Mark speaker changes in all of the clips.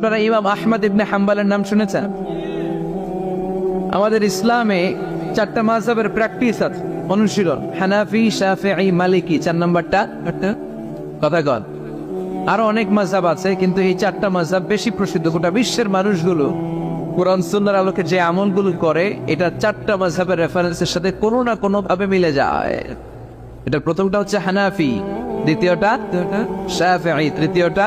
Speaker 1: আপনারা ইমাম আহমদ ইবনে হাম্বালের নাম শুনেছেন? আমাদের ইসলামে চারটা মাযহাবের প্র্যাকটিস আছে। অনুশীলন, হানাফি, শাফিঈ, মালিকি, চার নাম্বারটা কথা কন। আরও অনেক মাযহাব আছে, কিন্তু এই চারটা মাযহাব বেশি প্রসিদ্ধ। গোটা বিশ্বের মানুষগুলো কোরআন সুন্নাহর আলোকে যে আমলগুলো করে, এটা চারটা মাযহাবের রেফারেন্সের সাথে কোনো না কোনো ভাবে মিলে যায়। এটা প্রথমটা হচ্ছে হানাফি, দ্বিতীয়টা, শাফিঈ, তৃতীয়টা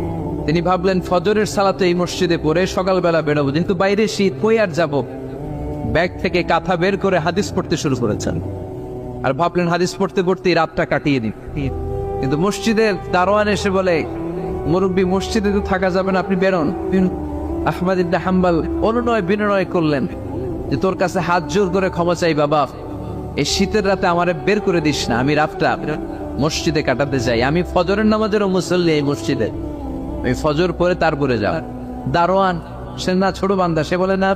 Speaker 1: তিনি ভাবলেন, ফজরের সালাতে এই মসজিদে পড়ে সকালবেলা বেরোবো কিন্তু বাইরে শীত, কই আর যাব? ব্যাগ থেকে কাঁথা বের করে হাদিস পড়তে শুরু করেছেন। আর ভাবলেন, হাদিস পড়তে পড়তে রাতটা কাটিয়ে দিন। কিন্তু মসজিদের দারোয়ান এসে বলে, মুরব্বী, মসজিদে তো থাকা যাবে না, আপনি বেরোন। আহমদ হাম্বাল অনুনয় বিনয় করলেন যে, তোর কাছে হাত জোর করে ক্ষমা চাই বাবা। এই শীতের রাতে আমারে বের করে দিস না, আমি রাতটা মসজিদে কাটাতে চাই আমি ফজরের নামাজেরও মুসল্লি এই মসজিদে। আমি ফজর পরে তারপরে যাব দারোয়ান সে না ছোট বান্দা সে বলে না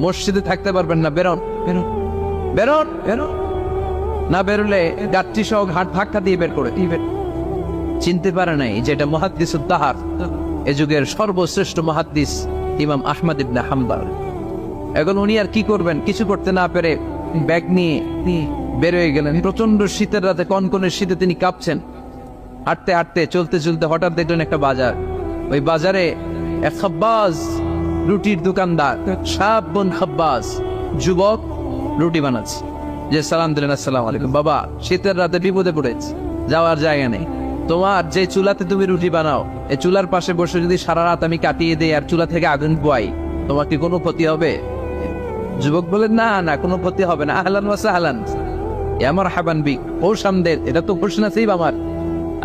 Speaker 1: মসজিদে থাকতে পারবেন না বেরোন। বেরোন। বেরোন। বেরোন। না বেরোলে যাত্রী সহ ঘাট ধাক্কা দিয়ে বের করে চিনতে পারে নাই যে এটা মহাদ্দিস উদ্দাহার এ যুগের সর্বশ্রেষ্ঠ মহাদ্দিস ইমাম আহমদ ইবনে হাম্বাল। এখন উনি আর কি করবেন? কিছু করতে না পেরে ব্যাগ নিয়ে বের হয়ে গেলেন। প্রচণ্ড শীতের রাতে কনকনের শীতে তিনি কাঁপছেন। হাঁটতে হাঁটতে চলতে চলতে হঠাৎ দেখলেন একটা বাজার। ওই বাজারে এক খাব্বাজ রুটির দোকানদার, সাব বোন খাব্বাজ, যুবক রুটি বানাচ্ছে। যে সালাম দিলেন, আসসালাম আলাইকুম। বাবা শীতের রাতে বিপদে পড়েছে, যাওয়ার জায়গা নেই। তোমার যে চুলাতে তুমি রুটি বানাও এই চুলার পাশে বসে যদি সারা রাত আমি কাটিয়ে দিই আর চুলা থেকে আগুন পোয়াই, তোমার কি কোনো ক্ষতি হবে? যুবক বলেন না না, কোনো ক্ষতি হবে না। আহলান ওয়াসা আহলান আমার হাবান বিক ও সামদের এটা তো ঘোষণা সেই আমার।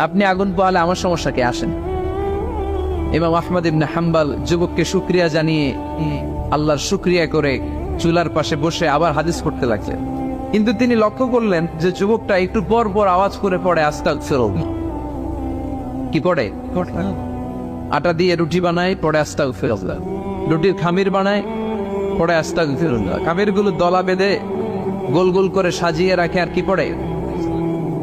Speaker 1: আপনি আগুন পোয়ালে আমার সমস্যাকে আসেন। ইমাম আহমদ ইবনে হাম্বাল যুবককে শুক্রিয়া জানিয়ে আল্লাহর শুক্রিয়া করে চুলার পাশে বসে আবার হাদিস করতে লাগলেন। কিন্তু তিনি লক্ষ্য করলেন যে যুবকটা একটু পর পর আওয়াজ করে পড়ে আস্তাক ফেরো কি পড়ে? আটা দিয়ে রুটি বানায়, পড়ে আস্তাক ফেরো রুটির খামির বানায়, পড়ে আস্তাক ফেরো খামিরগুলো দলা বেঁধে গোল গোল করে সাজিয়ে রাখে, আর কি পড়ে?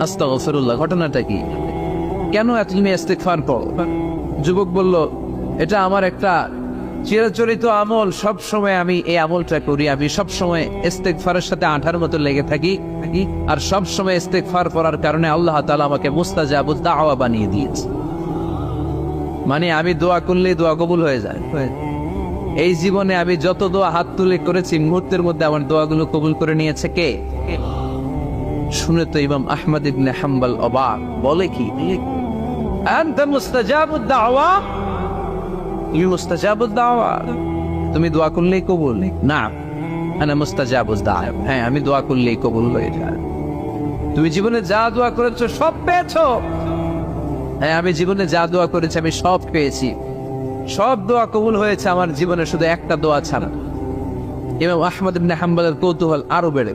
Speaker 1: আস্তাগ ফিরুল্লাহ ঘটনাটা কি? কেন এত তুমি করো? যুবক বলল, এটা আমার একটা চিরাচরিত আমল। সব সময় আমি এই আমলটা করি। আমি সব সময় সাথে আঠার মতো লেগে থাকি। আর সব সময় করার কারণে আল্লাহ তাআলা আমাকে মুস্তাজাবুদ দাওয়া বানিয়ে দিয়েছে। মানে আমি দোয়া করলেই দোয়া কবুল হয়ে যায়। এই জীবনে আমি যত দোয়া হাত তুলে করেছি, মুহূর্তের মধ্যে আমার দোয়াগুলো কবুল করে নিয়েছে কে? শুনে তো ইমাম আহমদ ইবনে হাম্বল অবাক। বলে কি? তুমি তুমি দোয়া করলেই কবুল? না হ্যাঁ আমি দোয়া করলেই কবুল হয়ে যায়। তুমি জীবনে যা দোয়া করেছ সব পেয়েছ? হ্যাঁ আমি জীবনে যা দোয়া করেছি আমি সব পেয়েছি। সব দোয়া কবুল হয়েছে আমার জীবনে, শুধু একটা দোয়া ছাড়া। ইমাম আহমদ ইবনে হাম্বলের কৌতূহল আরও বেড়ে।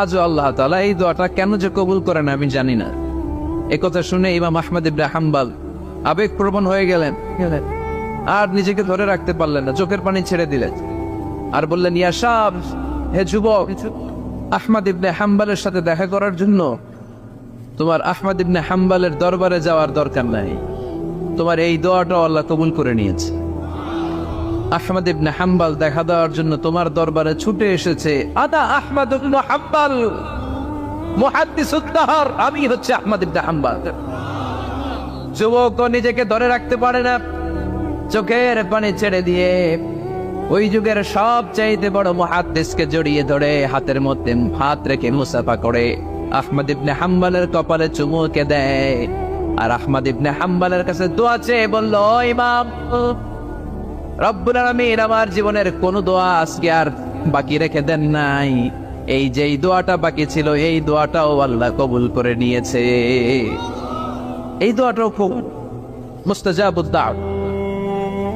Speaker 1: আজও আল্লাহ তালা এই দোয়াটা কেন যে কবুল করেন আমি জানি না। একথা শুনে ইমাম আহমদ ইবনে হাম্বাল আবেগ প্রবণ হয়ে গেলেন। আর নিজেকে ধরে রাখতে পারলেন না, চোখের পানি ছেড়ে দিলেন। আর বললেন ইয়াসাব হে যুবক, আহমদ ইবনে হাম্বালের সাথে দেখা করার জন্য তোমার আহমদ ইবনে হাম্বালের দরবারে যাওয়ার দরকার নাই। তোমার এই দোয়াটাও আল্লাহ কবুল করে নিয়েছে। আহমদ ইবনে হাম্বাল দেখা দেওয়ার জন্য তোমার দরবারে ছুটে এসেছে। আদা আহমদ ইবনে হাম্বাল। মুহাদ্দিস উদ্দাহর আমি হচ্ছে আহমদ ইবনে হাম্বাল। যুবক নিজেকে ধরে রাখতে পারে না। চোখের পানি ছেড়ে দিয়ে ওই যুগের সব চাইতে বড় মহাদ্দেশকে জড়িয়ে ধরে হাতের মধ্যে হাত রেখে মুসাফা করে। আহমদ ইবনে হাম্বালের কপালে চুমুকে দেয়। আর আহমদ ইবনে হাম্বালের কাছে দোয়া চেয়ে বলল "ও ইমাম রব্বুল আলামিন আমার জীবনের কোন দোয়া আজকে আর বাকি রেখে দেন নাই। এই যেই দোয়াটা বাকি ছিল, এই দোয়াটাও আল্লাহ কবুল করে নিয়েছে। এই দোয়াটাও খুব মুস্তাজাবুদ্দাহ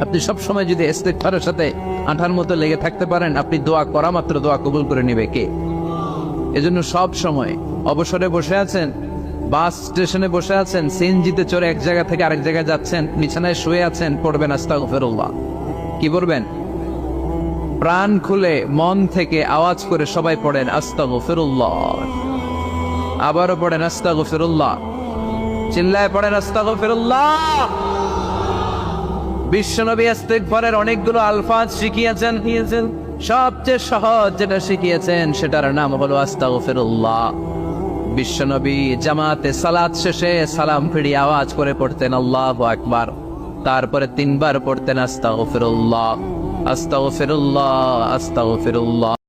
Speaker 1: আপনি সব সময় যদি ইস্তেগফারের সাথে আঠার মতো লেগে থাকতে পারেন, আপনি দোয়া করা মাত্র দোয়া কবুল করে নেবে কে? এজন্য সব সময় অবসরে বসে আছেন, বাস স্টেশনে বসে আছেন, সিএনজিতে চড়ে এক জায়গা থেকে আরেক জায়গায় যাচ্ছেন, বিছানায় শুয়ে আছেন, পড়বেন, আস্তাগফিরুল্লাহ। কি পড়বেন প্রাণ খুলে মন থেকে আওয়াজ করে সবাই পড়েন, আস্তাগফিরুল্লাহ। আবারও পড়েন, আস্তাগফিরুল্লাহ। চিল্লায় পড়েন, আস্তাগফিরুল্লাহ। বিশ্বনবী ইস্তেগফারের অনেকগুলো আলফাজ শিখিয়েছেন। দিয়েছেন সবচেয়ে সহজ যেটা শিখিয়েছেন, সেটার নাম হলো আস্তাগফিরুল্লাহ। বিশ্বনবী জামাতে সালাত শেষে সালাম ফিরিয়ে আওয়াজ করে পড়তেন, আল্লাহু আকবার। তারপরে তিনবার পড়তেন আস্তাগফিরুল্লাহ আস্তাগফিরুল্লাহ আস্তাগফিরুল্লাহ।